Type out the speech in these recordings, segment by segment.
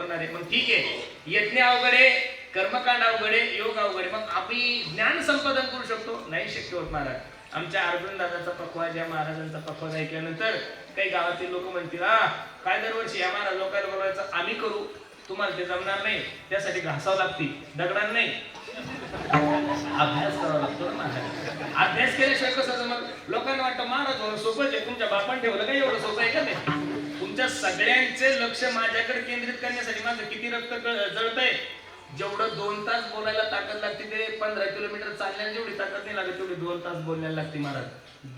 वापरणारे. मग ठीक आहे. यज्ञ अवघडे कर्मकांड अवघडे योग अवघडे. मग आम्ही ज्ञान संपादन करू शकतो. नाही शक्य होत महाराज. आमच्या अर्जुन दादाचा पखवा ज्या महाराजांचा पखवाज ऐकल्यानंतर काही गावातील लोक म्हणतील हा काय दरवर्षी या महाराज लोकांना बोलायचं आम्ही करू. तुम्हाला ते जमणार नाही. त्यासाठी घासावं लागते. दगडांना नाही. अभ्यास करावा लागतो ना महाराज. अभ्यास केल्याशिवाय कसं जमल? लोकांना वाटतं महाराज सोपं सोपंच आहे. तुमच्या बापान ठेवलं काय एवढं सोपं आहे का नाही? तुमच्या सगळ्यांचे लक्ष माझ्याकडे केंद्रित करण्यासाठी माझं किती रक्त जळतंय? जेवढं दोन तास बोलायला ताकद लागते ते पंधरा किलोमीटर चालण्याला जेवढी ताकद नाही लागत तेवढी दोन तास बोलायला लागते महाराज.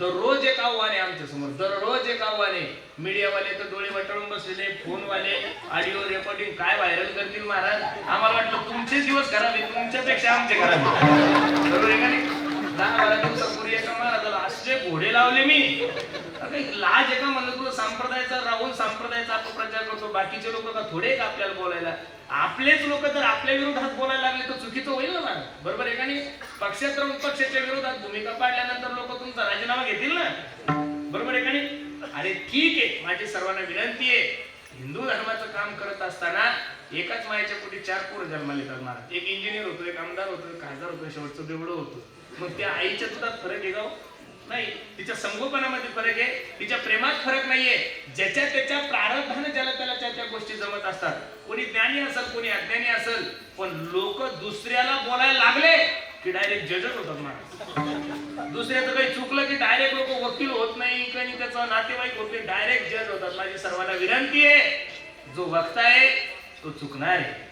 दररोज एक आव्हान आहे आमच्यासमोर दररोज एक आव्हान आहे. मीडियावाले तर डोळे वटाळून बसलेले फोनवाले ऑडिओ रेकॉर्डिंग काय व्हायरल करतील महाराज? आम्हाला वाटलं तुमचे दिवस खराब आहे तुमच्यापेक्षा आमचे खराब आहे. बरोबर आहे का नाही? दहा बारा दिवसापूर्वी एका महाराज असे घोडे लावले मी. लाज एका म्हणलं तुला? संप्रदायाचा राहून संप्रदायाचा अपप्रचार करतो. बाकीचे लोक का थोडे का आपल्याला बोलायला? आपलेच लोक जर आपल्या विरोधात बोलायला लागले तर चुकीचं होईल ना बरोबर आहे का नाही? पक्षात राहून पक्षाच्या विरोधात भूमिका पाडल्यानंतर लोक तुमचा राजीनामा घेतील ना? बरोबर आहे का नाही? अरे ठीक आहे. माझी सर्वांना विनंती आहे. हिंदू धर्माचं काम करत असताना एकाच मायाच्या पोटी चार पोरं जन्माले करणार एक इंजिनियर होतो एक आमदार होतो एक खासदार होतो शेवटचं बेवडं होतो. मग त्या आईच्या दुधात फरक आहे का हो? नाही. तिच्या संगोपनामध्ये फरक आहे. तिच्या प्रेमात फरक नाहीये. ज्याच्या त्याच्या प्रारब्धानं ज्याला त्याला त्या त्या गोष्टी जमत असतात. कोणी ज्ञानी असेल कोणी अज्ञानी असेल पण लोक दुसऱ्याला बोलायला लागले की डायरेक्ट जजच होतात मला दुसऱ्याचं काही चुकलं की डायरेक्ट लोक वकील होत नाही काही त्याचं नातेवाईक होत नाही डायरेक्ट जज होतात. माझी सर्वांना विनंती आहे जो वक्ता आहे तो चुकणार आहे.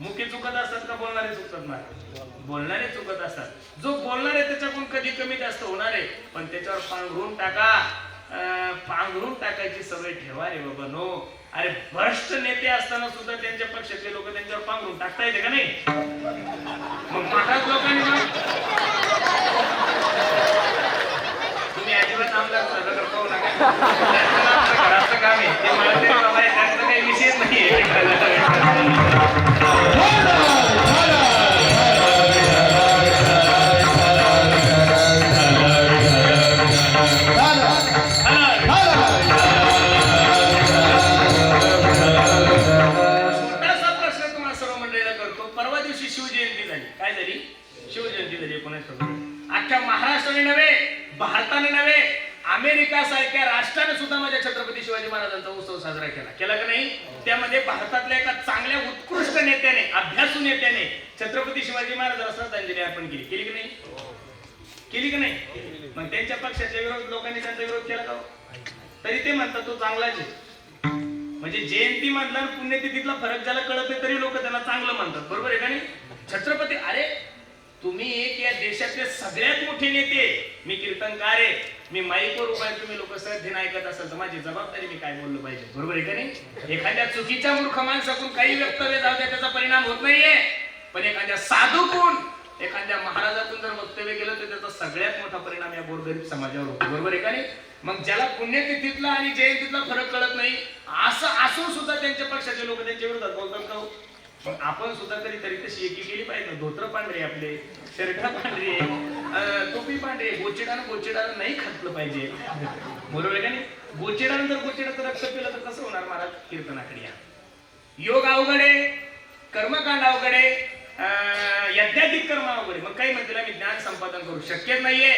मुख्य चुकत असतात का बोलणारे चुकतात ना बोलणारे चुकत असतात. जो बोलणार आहे त्याच्याकडून कधी कमी पण त्याच्यावर पांघरून टाका. पांघरून टाकायची सवय ठेवा रे बाबा नो अरे भ्रष्ट नेते असताना सुद्धा त्यांच्या पक्षातले लोक त्यांच्यावर पांघरून टाकता येते का नाही? मग महाराज लोकांनी तुम्ही अजिबात आमदार सगळं पाहू नका. त्यांचं काम आहे. ते मला तरी बाबा आहे, त्यांचा काही विषयच नाही शिवजयंती कोणी अख्ख्या महाराष्ट्राने नव्हे भारताने नव्हे अमेरिका सारख्या राष्ट्राने सुद्धा माझ्या छत्रपती शिवाजी महाराजांचा उत्सव साजरा केला. केला का नाही? त्यामध्ये भारतातल्या एका चांगल्या उत्कृष्ट नेत्याने अभ्यासू नेत्याने छत्रपती शिवाजी महाराजांना श्रद्धांजली अर्पण केली. केली की नाही? केली की नाही? मग त्यांच्या पक्षाच्या विरोध लोकांनी त्यांचा विरोध केला का हो? तरी ते म्हणतात तो चांगलाच आहे. म्हणजे जयंती मधला पुण्यतिथीतला फरक झाला कळत नाही तरी लोक त्यांना चांगलं म्हणतात. बरोबर आहे का नाही? छत्रपती अरे तुम्ही एक या देशातले सगळ्यात मोठे नेते. मी कीर्तनकार आहे. मी माईकवर उभा तुम्ही लोक सध्या ऐकत असाल तर माझी जबाबदारी मी काय बोललो पाहिजे? बरोबर आहे का नाही? एखाद्या चुकीच्या मूर्ख माणसाकडून काही वक्तव्य जाऊ द्या त्याचा परिणाम होत नाहीये. पण एखाद्या साधूकून एखाद्या महाराजातून जर वक्तव्य केलं तर त्याचा सगळ्यात मोठा परिणाम या गोरगरीब समाजावर होतो. बरोबर आहे का नाही? मग ज्याला पुण्यतिथीतला आणि जयंतीतला फरक कळत नाही असं असून सुद्धा त्यांच्या पक्षाचे लोक त्यांच्या विरोधात मग आपण सुद्धा कधीतरी तशी एकी केली पाहिजे. धोत्र पांढरे आपले शर्ट पांढरे टोपी पांढरे गोचेडानं गोचिडानं नाही खातलं पाहिजे. बरोबर आहे का नाही? गोचेडानं जर गोचेडाचं रक्त पिलं तर कसं होणार महाराज? कीर्तनाकडे या. योग अवघड आहे कर्मकांड अवघड आहे अं, यज्ञाधिक कर्म अवघड. मग काही म्हणतील आम्ही ज्ञान संपादन करू. शक्य नाहीये.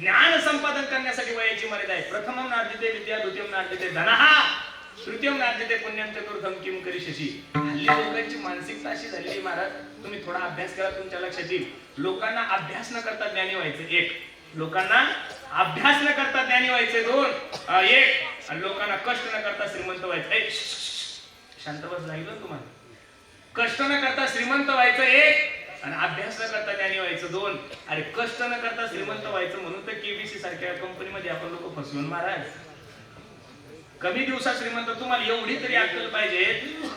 ज्ञान संपादन करण्यासाठी वयाची मर्यादा आहे. प्रथम नार्जिते विद्या द्वितीयम नार्जिते धनहा श्रुतीम नार्जिते पुण्यम चतुर्थम किम करिष्यसी हल्ली लोकांची मानसिकता अशी झालेली महाराज तुम्ही थोडा अभ्यास करा तुमच्या लक्षात येईल. लोकांना अभ्यास न करता ज्ञानी व्हायचं एक. लोकांना अभ्यास न करता ज्ञानी व्हायचे दोन. एक. आणि लोकांना कष्ट न करता श्रीमंत व्हायचं. एक शांत बस लागलं तुम्हाला. कष्ट न करता श्रीमंत व्हायचं एक. आणि अभ्यास न करता ज्ञानी व्हायचं दोन. अरे कष्ट न करता श्रीमंत व्हायचं म्हणून तर केबीसी सारख्या कंपनीमध्ये आपण लोक फसवून महाराज. कमी दिवसात श्रीमंत तुम्हाला एवढी तरी अक्कल पाहिजे.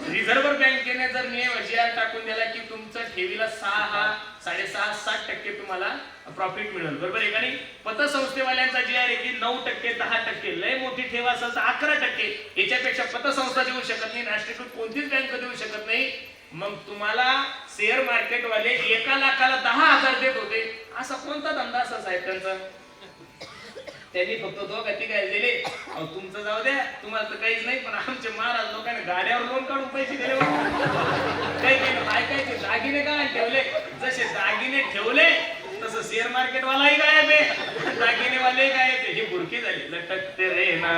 रिझर्व्ह बँकेने जर नियम जी टाकून दिला की तुमचं ठेवीला सहा साडेसहा सात टक्के तुम्हाला प्रॉफिट मिळेल. बरोबर आहे का नाही? पतसंस्थेवाल्यांचा जी आर आहे की नऊ टक्के दहा टक्के लय मोठी ठेव असेल तर अकरा टक्के. याच्यापेक्षा पतसंस्था देऊ शकत नाही राष्ट्रीयकृत कोणतीच बँक देऊ शकत नाही. मग तुम्हाला शेअर मार्केटवाले एका लाखाला दहा हजार देत होते. असा कोणता धंदा असा साहेब त्यांचा? त्यांनी फक्त दोघा तिघायला दिले. अहो तुमचं जाऊ द्या. तुम्हाला तर काहीच नाही पण आमचे महाराज लोकांनी गाड्यावर लोन काढून पैसे दिले हो. काही काही बायकायचे दागिने काय ठेवले. जसे दागिने ठेवले तसं शेअर मार्केट वालाही गायब आहे. दागिने वाले गायब आहे. ही बुरकी झाली. लटकते रे ना.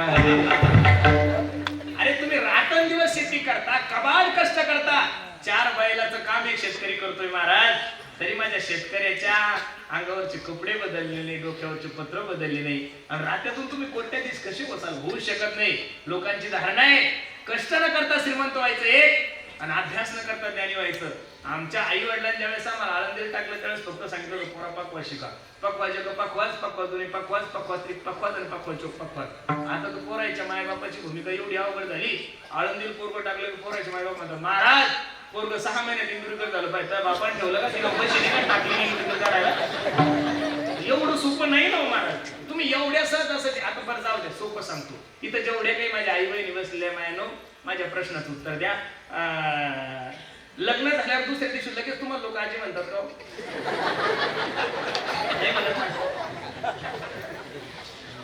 अरे तुम्ही रातन दिवस शेती करता कबाड कष्ट करता. चार बैलाचं काम एक शेतकरी करतोय महाराज. तरी माझ्या शेतकऱ्याच्या अंगावरचे कपडे बदलले नाही डोक्यावरचे पत्र बदलले नाही आणि रात्यातून तुम्ही कोणत्या दिवस कसे बसाल होऊ शकत नाही. लोकांची धारणा आहे कष्ट न करता श्रीमंत व्हायचं एक आणि अभ्यास न करता ज्ञानी व्हायचं. आमच्या आई वडिलांच्या वेळेस आम्हाला आळंदीला टाकलं त्यावेळेस फक्त सांगितलं पोरा पकवा शिका. पकवा जग पकवाच पकवा दोन्ही पकवाच पकवा त्रिक पकवाच आणि पकवा चोक पकवाच आता तो पोरायच्या मायबापाची भूमिका एवढी अवघड झाली. आळंदीला पोरग टाकलं की पोरायचे मायबाप म्हणतात महाराज पोरग सहा महिन्यात इंद्रिकर झालं पाहिजे त्या बापाने ठेवलं का? तिला पैसे नाही टाकले इंद्रिकर करायला? एवढं सोपं नाही ना हो महाराज. तुम्ही एवढ्या सहज असं आता बरं जाऊ द्या सोपं सांगतो. इथं जेवढे काही माझ्या आई बहिणी बसलेल्या मायानो माझ्या प्रश्नाचं उत्तर द्या. लग्न झाल्यावर दुसऱ्या दिवशी लगेच तुम्हाला लोक आजी म्हणतात का हो? नाही म्हणत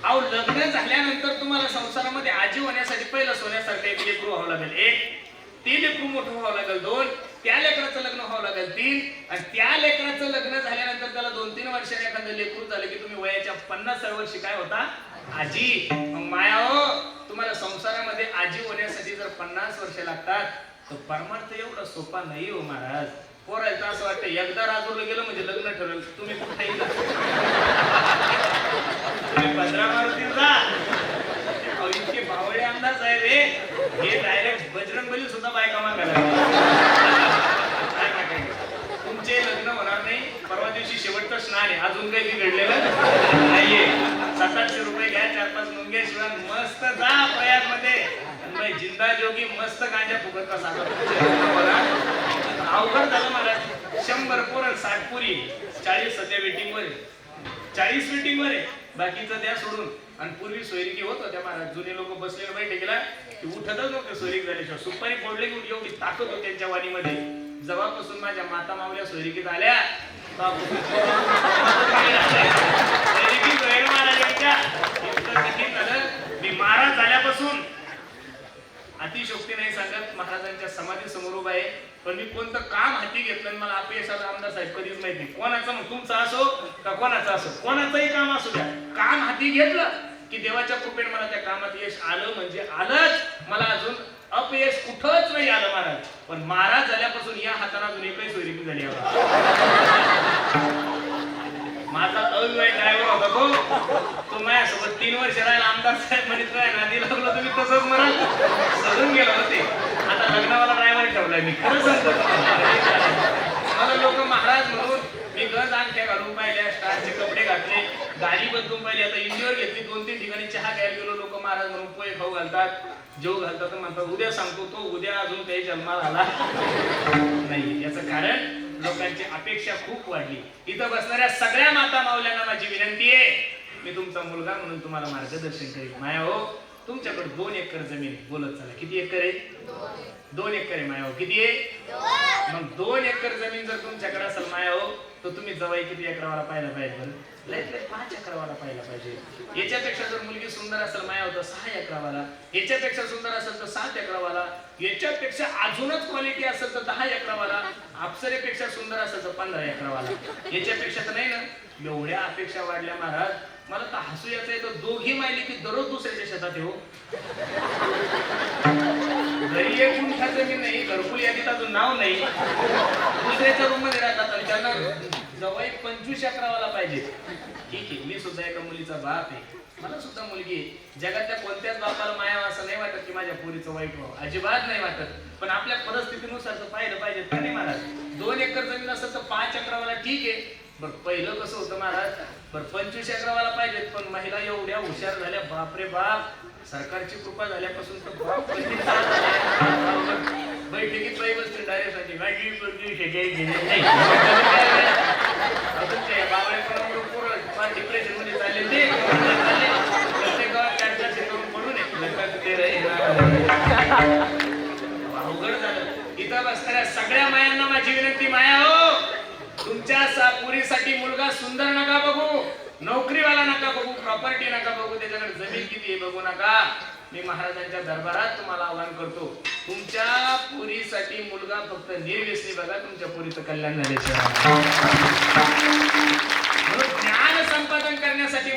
अहो लग्न झाल्यानंतर तुम्हाला संसारामध्ये आजी होण्यासाठी पहिलं सोन्यासारखं एक लेकरू व्हावं लागेल. एक ते लेकरू मोठं व्हावं लागेल दोन त्या लेकराचं लग्न व्हावं लागेल तीन. आणि त्या लेकराचं लग्न झाल्यानंतर त्याला दोन तीन वर्षाने एखादं लेकरू झालं की तुम्ही वयाच्या पन्नासाव्या वर्षी काय होता? आजी. मग माया हो तुम्हाला संसारामध्ये आजी होण्यासाठी जर पन्नास वर्ष लागतात तर परमार्थ एवढा सोपा नाही हो महाराज. पोरायचं असं वाटतं एकदा राजूरला गेलं म्हणजे लग्न ठरवलं तुम्ही कुठेही जा तुम्ही भद्रा मारुतीला जा अहो, इतके बावळे आमदार साहेब हे डायरेक्ट बजरंग बली सुद्धा बायका मागायला तुमचे लग्न होणार नाही परवा दिवशी शेवटचं स्नान आहे. अजून काही घडलेलं नाहीये. सात आठशे रुपये घ्या चार पाच मुंगे शिवाय मस्त जा प्रयागमध्ये जिंदा जोगी मस्त गांजा फुकट का अवघड झालं मला. शंभर पोरण साठ पुरी चाळीस सध्या वेटिंग वर चाळीस वेटिंग वर आहे. बाकीचं द्या सोडून. आणि पूर्वी सोयरिकी होत होत्या महाराज. जुने लोक बसलेले बैठकीला उठतच नव्हते सोयरीक झाल्याशिवाय. सुपारी फोडले की एवढी ताकद होती त्यांच्या वाणीमध्ये. जेव्हापासून माझ्या माता मावल्या सोयरिकीत आल्या मी महाराज झाल्यापासून अतिशोक्ती नाही सांगत महाराजांच्या समाधी समोर उभा आहे. पण मी कोणतं काम हाती घेतलं आणि मला अपयश आमदार साहेब कधीच माहीत नाही. कोणाचं मग तुमचं असो का कोणाचं असो? कोणाचंही काम असू द्या. काम हाती घेतलं की देवाच्या कृपेने मला त्या कामात यश आलं म्हणजे आलंच. मला अजून अपयश कुठंच नाही आलं महाराज. पण महाराज झाल्यापासून या हाताला अजून एकही सोयरी झाली माझा अविवाहित ड्रायव्हर होता तो. तो माझ्यासोबत तीन वर्ष राहिला. आमदार साहेब म्हणत राय नादी लागलो तुम्ही तसंच म्हणाल. सजून गेलो होते आता लग्नावाला ड्रायव्हर ठेवलाय मी. खरं सांगतो मला लोक महाराज म्हणून मी गज आणख्या घालून पाहिल्या स्टारचे कपडे घातले गाडी बदलून पाहिली. आता इंडियावर घेतली दोन तीन ठिकाणी चहा घ्यायला गेलो लोक महाराज म्हणून पोहे खाऊ घालतात जेव घालतात म्हणतात उद्या सांगतो तो उद्या अजून काही जन्माला आला नाही याचं कारण लोकांची अपेक्षा खूप वाढली. इथं बसणाऱ्या सगळ्या माता मावल्यांना माझी विनंती आहे मी तुमचा मुलगा म्हणून तुम्हाला मार्गदर्शन करेन. माया हो तुमच्याकडे दोन एकर जमीन. बोलत चला किती एकर आहे? दोन एकर. आहे माया हो किती आहे? मग दोन एकर जमीन जर माया तो तुम्ही जवाई किती अकरावाला पाहायला पाहिजे बरं? लाइट लय पाच अकरावाला पाहायला पाहिजे. याच्यापेक्षा जर मुलगी सुंदर असेल माया होतं सहा अकरावाला. याच्यापेक्षा सुंदर असेल तर सात अकरावाला. याच्यापेक्षा अजूनच क्वालिटी असेल तर दहा अकरावाला. अप्सरेपेक्षा सुंदर असेल तर पंधरा अकरावाला. याच्यापेक्षा तर नाही ना? एवढ्या अपेक्षा वाढल्या महाराज. मला तर हसू याचं आहे दोघी मायली की दररोज दुसऱ्याच्या शेतात येऊ हो. घरी एक गुंठा जमीन नाही घरकुल यादीत अजून नाव नाही. दुसऱ्याच्या रूममध्ये राहतात आणि त्यांना जवळ पंचवीस अकरावाला पाहिजे. ठीक आहे मी सुद्धा एका मुलीचा बाप आहे. मला सुद्धा मुलगी आहे. जगातल्या कोणत्याच बापाला माया असं नाही वाटत की माझ्या पोरीचं वाईट व्हावं. अजिबात नाही वाटत. पण आपल्या परिस्थितीनुसार तर पाहिलं पाहिजे. का नाही महाराज. दोन एकर जमीन असेल तर पाच अकरावाला ठीक आहे. बर पहिलं कसं होतं महाराज? बर पंचवीस अकरावाला पाहिजेत पण महिला एवढ्या हुशार झाल्या. बापरे बाप. सरकारची कृपा झाल्यापासून तर बाप कधी बैठकीत बाई बसते डायरेक्ट अजून ते करून इथं सगळ्या मायांना माझी विनंती माया हो तुमच्या पुरीसाठी मुलगा सुंदर नका बघू नोकरीवाला नका बघू प्रॉपर्टी नका बघू त्याच्याकडे जमीन किती आहे बघू नका मी महाराजांच्या दरबारात तुम्हाला आवाहन करतो तुमच्या पुरीसाठी मुलगा फक्त निर्व्यसनी बघा तुमच्या पुरीचं कल्याण झाल्याशिवाय. ज्ञान संपादन करण्यासाठी